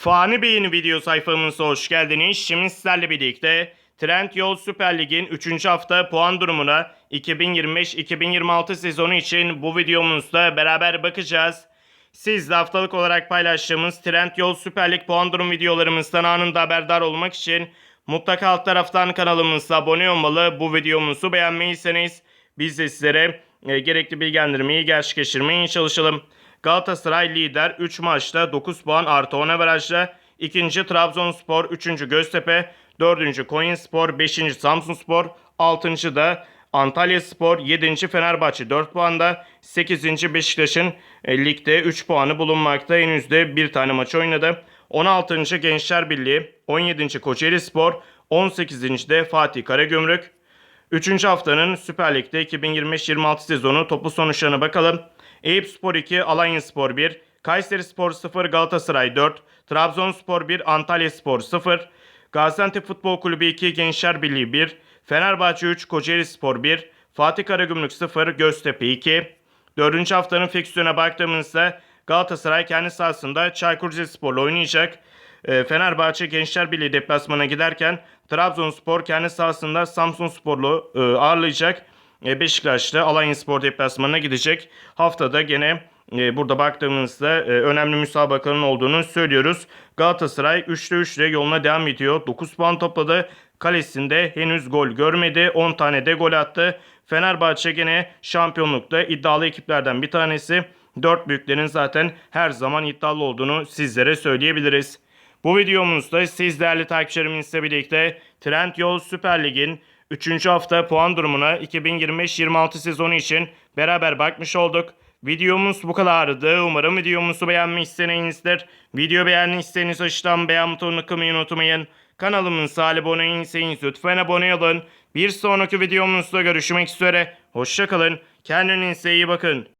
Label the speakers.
Speaker 1: Fani Bey'in video sayfamıza hoş geldiniz. Şimdi sizlerle birlikte Trendyol Süper Lig'in 3. hafta puan durumuna 2025-2026 sezonu için bu videomuzda beraber bakacağız. Siz de haftalık olarak paylaştığımız Trendyol Süper Lig puan durum videolarımızdan anında haberdar olmak için mutlaka alt taraftan kanalımıza abone olmalı. Bu videomuzu beğenmeyseniz biz de sizlere e, gerekli bilgilendirmeyi gerçekleştirmeye çalışalım. Galatasaray lider 3 maçta 9 puan artı 10 averajla. 2. Trabzonspor, 3. Göztepe, 4. Konyaspor, 5. Samsunspor, 6. da Antalya Spor, 7. Fenerbahçe 4 puanda, 8. Beşiktaş'ın e, ligde 3 puanı bulunmakta. Henüz de bir tane maç oynadı. 16. Gençler Birliği, 17. Kocaeli Spor, 18. de Fatih Karagümrük. 3. haftanın Süper Lig'de 2025-26 sezonu toplu sonuçlarına bakalım. Eyüp Spor 2, Alanya Spor 1, Kayseri Spor 0, Galatasaray 4, Trabzonspor 1, Antalya Spor 0, Gaziantep Futbol Kulübü 2, Gençler Birliği 1, Fenerbahçe 3, Kocaeli Spor 1, Fatih Karagümrük 0, Göztepe 2. 4. haftanın fikstürüne baktığımızda Galatasaray kendi sahasında Çaykur Rizespor'la oynayacak. E, Fenerbahçe Gençler Birliği deplasmana giderken Trabzonspor kendi sahasında Samsunspor'lu e, ağırlayacak. E, Beşiktaş da Alanyaspor deplasmanına gidecek. Haftada gene e, burada baktığımızda e, önemli müsabakaların olduğunu söylüyoruz. Galatasaray 3'te 3'le yoluna devam ediyor. 9 puan topladı. Kalesinde henüz gol görmedi. 10 tane de gol attı. Fenerbahçe gene şampiyonlukta iddialı ekiplerden bir tanesi. Dört büyüklerin zaten her zaman iddialı olduğunu sizlere söyleyebiliriz. Bu videomuzda siz değerli takipçilerimizle birlikte Trendyol Süper Lig'in 3. hafta puan durumuna 2025-26 sezonu için beraber bakmış olduk. Videomuz bu kadardı. Umarım videomuzu beğenmişsinizdir. Video beğendiyseniz aşağıdan beğen butonuna kılmayı unutmayın. Kanalımıza abone değilseniz lütfen abone olun. Bir sonraki videomuzda görüşmek üzere. Hoşçakalın. Kendinize iyi bakın.